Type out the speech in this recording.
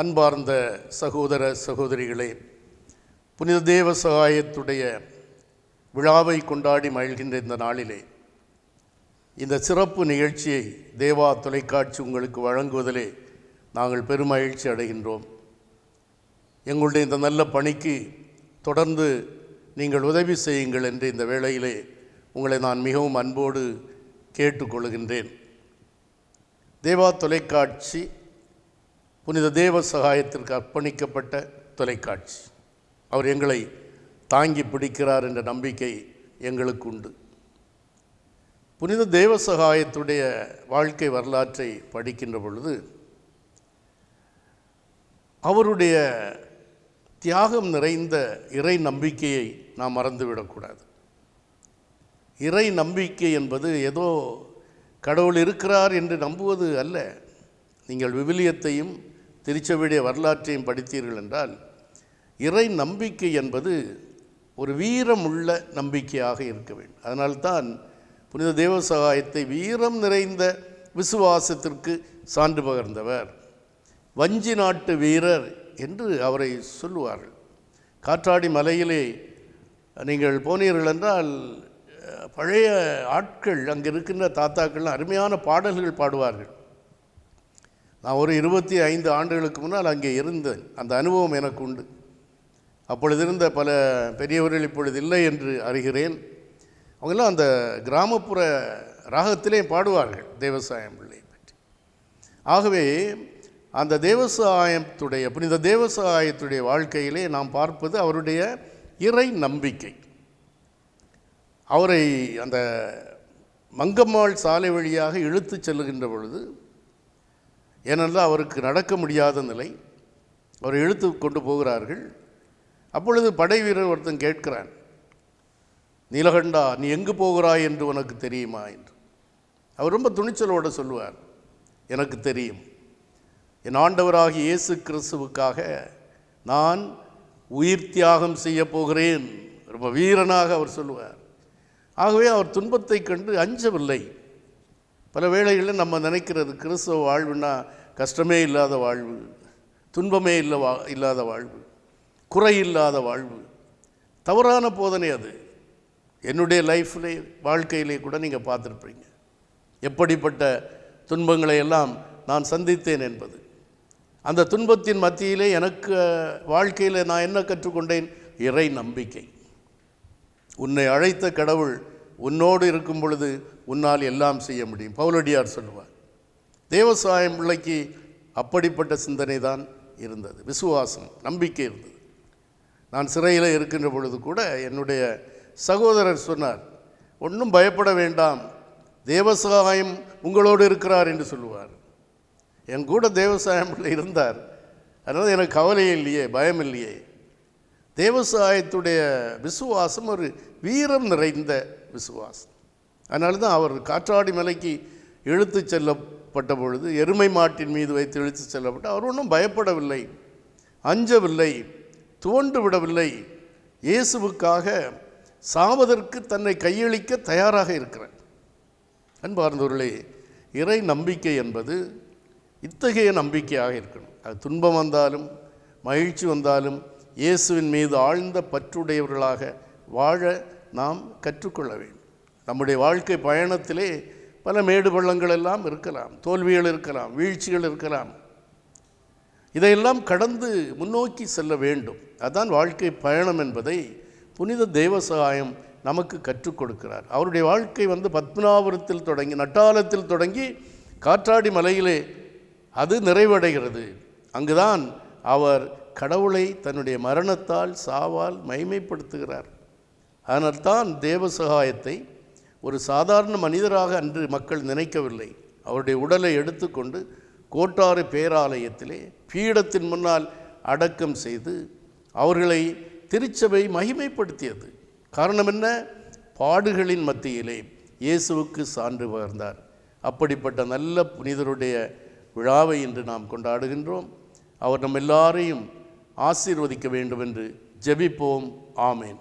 அன்பார்ந்த சகோதர சகோதரிகளே புனித தேவ சகாயத்துடைய விழாவை கொண்டாடி மகிழ்கின்ற இந்த நாளிலே இந்த சிறப்பு நிகழ்ச்சியை தேவா தொலைக்காட்சி உங்களுக்கு வழங்குவதிலே நாங்கள் பெருமகிழ்ச்சி அடைகின்றோம். எங்களுடைய இந்த நல்ல பணிக்கு தொடர்ந்து நீங்கள் உதவி செய்யுங்கள் என்று இந்த வேளையிலே உங்களை நான் மிகவும் அன்போடு கேட்டுக்கொள்கின்றேன். தேவா தொலைக்காட்சி புனித தேவ சகாயத்திற்கு அர்ப்பணிக்கப்பட்ட தொலைக்காட்சி. அவர் எங்களை தாங்கி பிடிக்கிறார் என்ற நம்பிக்கை எங்களுக்கு உண்டு. புனித தேவ சகாயத்துடைய வாழ்க்கை வரலாற்றை படிக்கின்ற பொழுது அவருடைய தியாகம் நிறைந்த இறை நம்பிக்கையை நாம் மறந்துவிடக்கூடாது இறை நம்பிக்கை என்பது ஏதோ கடவுள் இருக்கிறார் என்று நம்புவது அல்ல. நீங்கள் விவிலியத்தையும் திருச்சபையுடைய வரலாற்றையும் படித்தீர்கள் என்றால் இறை நம்பிக்கை என்பது ஒரு வீரமுள்ள நம்பிக்கையாக இருக்க வேண்டும். அதனால்தான் புனித தேவ சகாயத்தை வீரம் நிறைந்த விசுவாசத்திற்கு சான்று பகர்ந்தவர். வஞ்சி நாட்டு வீரர் என்று அவரை சொல்லுவார்கள். காற்றாடி மலையிலே நீங்கள் போனீர்கள் என்றால் பழைய ஆட்கள் அங்கே இருக்கின்ற தாத்தாக்கள்லாம் அருமையான பாடல்கள் பாடுவார்கள். நான் ஒரு இருபத்தி ஐந்து ஆண்டுகளுக்கு முன்னால் அங்கே இருந்தேன். அந்த அனுபவம் எனக்கு உண்டு அப்பொழுது இருந்த பல பெரியவர்கள் இப்பொழுது இல்லை என்று அறிகிறேன். அவங்கெல்லாம் அந்த கிராமப்புற ராகத்திலே பாடுவார்கள் தேவசாயம் பிள்ளை பற்றி. ஆகவே அந்த தேவசாயத்துடைய புனித தேவசாயத்துடைய வாழ்க்கையிலே நாம் பார்ப்பது அவருடைய இறை நம்பிக்கை. அவரை அந்த மங்கம்மாள் சாலை வழியாக இழுத்துச் செல்லுகின்ற பொழுது ஏனென்றால் அவருக்கு நடக்க முடியாத நிலை. அவரை இழுத்து கொண்டு போகிறார்கள். அப்பொழுது படை வீரர் ஒருத்தன் கேட்கிறான் நீலகண்டா நீ எங்கு போகிறாய் என்று உனக்கு தெரியுமா? என்று. அவர் ரொம்ப துணிச்சலோடு சொல்லுவார் எனக்கு தெரியும். என் ஆண்டவராகிய இயேசு கிறிஸ்துவுக்காக நான் உயிர் தியாகம் செய்ய போகிறேன். ரொம்ப வீரனாக அவர் சொல்லுவார். ஆகவே அவர் துன்பத்தை கண்டு அஞ்சவில்லை. பல வேளைகளில் நம்ம நினைக்கிறது கிறிஸ்தவ வாழ்வுன்னா கஷ்டமே இல்லாத வாழ்வு துன்பமே இல்லை வா இல்லாத வாழ்வு குறை இல்லாத வாழ்வு. தவறான போதனை அது. என்னுடைய லைஃப்லே வாழ்க்கையிலே கூட நீங்கள் பார்த்துருப்பீங்க. எப்படிப்பட்ட துன்பங்களை எல்லாம் நான் சந்தித்தேன் என்பது. அந்த துன்பத்தின் மத்தியிலே எனக்கு வாழ்க்கையில் நான் என்ன கற்றுக்கொண்டேன்? இறை நம்பிக்கை. உன்னை அழைத்த கடவுள் உன்னோடு இருக்கும் பொழுது உன்னால் எல்லாம் செய்ய முடியும். பவுலடியார் சொல்லுவார் தேவசாயம் பிள்ளைக்கு அப்படிப்பட்ட சிந்தனை தான் இருந்தது விசுவாசம் நம்பிக்கை இருந்தது. நான் சிறையில் இருக்கின்ற பொழுது கூட என்னுடைய சகோதரர் சொன்னார் ஒன்றும் பயப்பட வேண்டாம் தேவசாயம் உங்களோடு இருக்கிறார் என்று சொல்லுவார். என் கூட தேவசாயம் பிள்ளை இருந்தார். அதனால் எனக்கு கவலை இல்லையே பயம் இல்லையே. தேவசாயத்துடைய விசுவாசம் ஒரு வீரம் நிறைந்த விசுவாசம். அதனால தான் அவர் காற்றாடி மலைக்கு இழுத்து செல்லப்பட்ட பொழுது எருமை மாட்டின் மீது வைத்து இழுத்து செல்லப்பட்டு அவர் ஒன்றும் பயப்படவில்லை அஞ்சவில்லை துவண்டு விடவில்லை. இயேசுவுக்காக சாவதற்கு தன்னை கையளிக்க தயாராக இருக்கிறார். அன்பார்ந்தவர்களே இறை நம்பிக்கை என்பது இத்தகைய நம்பிக்கையாக இருக்கணும். அது துன்பம் வந்தாலும் மகிழ்ச்சி வந்தாலும் இயேசுவின் மீது ஆழ்ந்த பற்றுடையவர்களாக வாழ நாம் கற்றுக்கொள்ள வேண்டும். நம்முடைய வாழ்க்கை பயணத்திலே பல மேடு பள்ளங்கள் எல்லாம் இருக்கலாம் தோல்விகள் இருக்கலாம் வீழ்ச்சிகள் இருக்கலாம். இதையெல்லாம் கடந்து முன்னோக்கி செல்ல வேண்டும். அதான் வாழ்க்கை பயணம் என்பதை புனித தேவசாயம் நமக்கு கற்றுக் கொடுக்கிறார். அவருடைய வாழ்க்கை வந்து பத்மநாபுரத்தில் தொடங்கி நட்டாலத்தில் தொடங்கி காற்றாடி மலையிலே அது நிறைவடைகிறது. அங்குதான் அவர் கடவுளை தன்னுடைய மரணத்தால் சாவால் மைமைப்படுத்துகிறார் அதனால்தான் தேவசகாயத்தை ஒரு சாதாரண மனிதராக அன்று மக்கள் நினைக்கவில்லை. அவருடைய உடலை எடுத்துக்கொண்டு கோட்டாறு பேராலயத்திலே பீடத்தின் முன்னால் அடக்கம் செய்து அவர்களை திருச்சபை மகிமைப்படுத்தியது. காரணம் என்ன? பாடுகளின் மத்தியிலே இயேசுவுக்கு சான்று பகர்ந்தார். அப்படிப்பட்ட நல்ல புனிதருடைய விழாவை இன்று நாம் கொண்டாடுகின்றோம். அவர் நம் எல்லாரையும் ஆசீர்வதிக்க வேண்டும் என்று ஜெபிப்போம். ஆமேன்.